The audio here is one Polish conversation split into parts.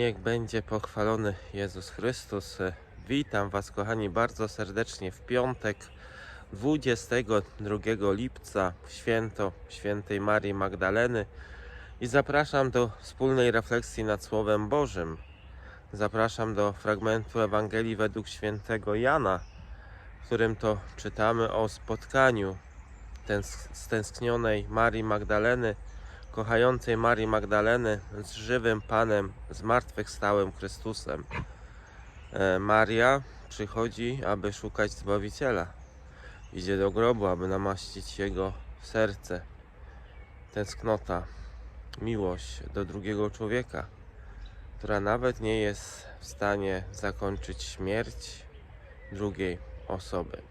Niech będzie pochwalony Jezus Chrystus. Witam Was, kochani, bardzo serdecznie w piątek 22 lipca, w święto świętej Marii Magdaleny i zapraszam do wspólnej refleksji nad Słowem Bożym. Zapraszam do fragmentu Ewangelii według świętego Jana, w którym to czytamy o spotkaniu tęs- stęsknionej Marii Magdaleny kochającej Marii Magdaleny z żywym Panem, zmartwychwstałym Chrystusem. E, Maria przychodzi, aby szukać Zbawiciela. Idzie do grobu, aby namaścić Jego serce. Tęsknota, miłość do drugiego człowieka, która nawet nie jest w stanie zakończyć śmierć drugiej osoby.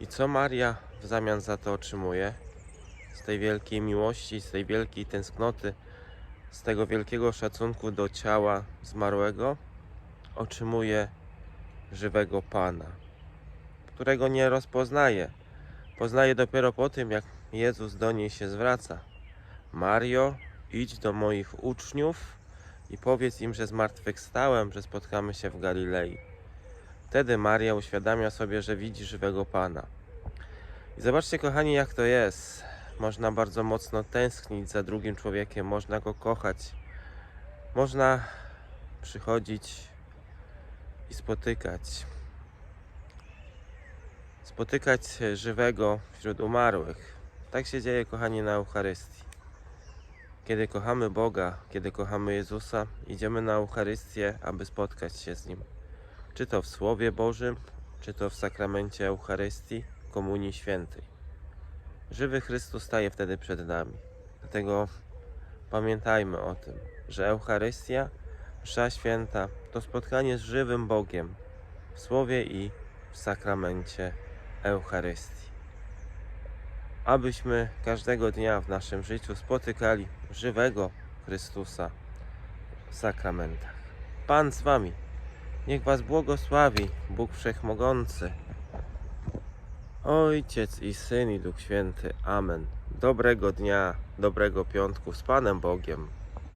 I co Maria w zamian za to otrzymuje? Z tej wielkiej miłości, z tej wielkiej tęsknoty, z tego wielkiego szacunku do ciała zmarłego, otrzymuje żywego Pana, którego nie rozpoznaje. Poznaje dopiero po tym, jak Jezus do niej się zwraca. Mario, idź do moich uczniów i powiedz im, że zmartwychwstałem, że spotkamy się w Galilei. Wtedy Maria uświadamia sobie, że widzi żywego Pana. I zobaczcie, kochani, jak to jest można bardzo mocno tęsknić za drugim człowiekiem, można go kochać, można przychodzić i spotykać. Spotykać żywego wśród umarłych. Tak się dzieje, kochani, na Eucharystii. Kiedy kochamy Boga, kiedy kochamy Jezusa, idziemy na Eucharystię, aby spotkać się z Nim. Czy to w Słowie Bożym, czy to w sakramencie Eucharystii, Komunii Świętej. Żywy Chrystus staje wtedy przed nami. Dlatego pamiętajmy o tym, że Eucharystia, msza święta to spotkanie z żywym Bogiem w Słowie i w sakramencie Eucharystii. Abyśmy każdego dnia w naszym życiu spotykali żywego Chrystusa w sakramentach. Pan z Wami. Niech Was błogosławi Bóg Wszechmogący. Ojciec i Syn i Duch Święty. Amen. Dobrego dnia, dobrego piątku z Panem Bogiem.